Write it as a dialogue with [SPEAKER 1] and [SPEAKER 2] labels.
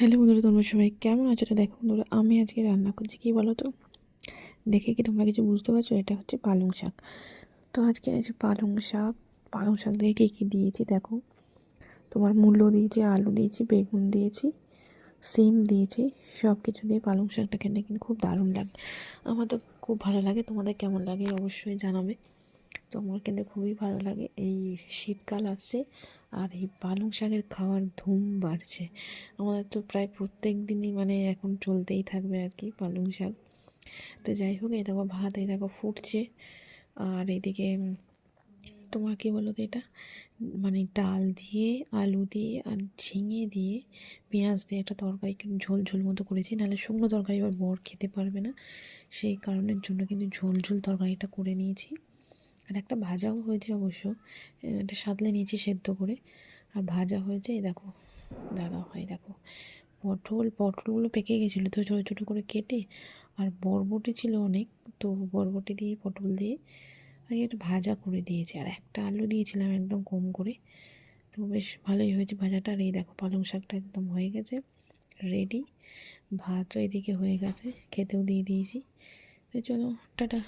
[SPEAKER 1] Hello বন্ধুরা, তোমরা সবাই কেমন আছো? এটা দেখো বন্ধুরা, আমি আজকে রান্না করছি, কী বলো তো দেখে কি তোমরা কিছু বুঝতে পারছ? এটা হচ্ছে পালং শাক। তো আজকে আছে পালং শাক। পালং শাক দিয়ে কী কী দিয়েছি দেখো? তোমার মূল্য দিয়েছি, আলু দিয়েছি, বেগুন দিয়েছি, সিম দিয়েছি সব কিছু দিয়ে পালং শাকটা খেতে কিন্তু খুব দারুণ লাগে। আমার তো খুব ভালো লাগে, তোমাদের কেমন লাগে অবশ্যই জানাবে। তো আমার কিন্তু খুবই ভালো লাগে। এই শীতকাল আসছে আর এই পালং শাকের খাওয়ার ধুম বাড়ছে। আমাদের তো প্রায় প্রত্যেক দিনই মানে এখন চলতেই থাকবে আর কি পালং শাক। তো যাই হোক, এই দেখো ভাত, এই দেখো ফুটছে। আর এদিকে তোমার কী বলো তো এটা? মানে ডাল দিয়ে, আলু দিয়ে আর ঝিঙে দিয়ে, পেঁয়াজ দিয়ে একটা তরকারি ঝোল ঝোল মতো করেছি। নাহলে শুকনো তরকারি এবার বর খেতে পারবে না। সেই কারণের জন্য কিন্তু ঝোল ঝোল তরকারিটা করে নিয়েছি। আর একটা ভাজাও হয়েছে অবশ্য এটা সাতলে নিয়েছি সেদ্ধ করে। আর ভাজা হয়েছে, এই দেখো দাদা হয় দেখো। পটল, পটলগুলো পেকে গেছিল তো ছোটো ছোটো করে কেটে, আর বরবটি ছিল অনেক, তো বরবটি দিয়ে, পটল দিয়ে আগে একটু ভাজা করে দিয়েছি। আর একটা আলু দিয়েছিলাম একদম কম করে, তো বেশ ভালোই হয়েছে ভাজাটা। আর এই দেখো, পালং শাকটা একদম হয়ে গেছে রেডি ভাতও এদিকে হয়ে গেছে, খেতেও দিয়ে দিয়েছি। তো চলো, টাটা।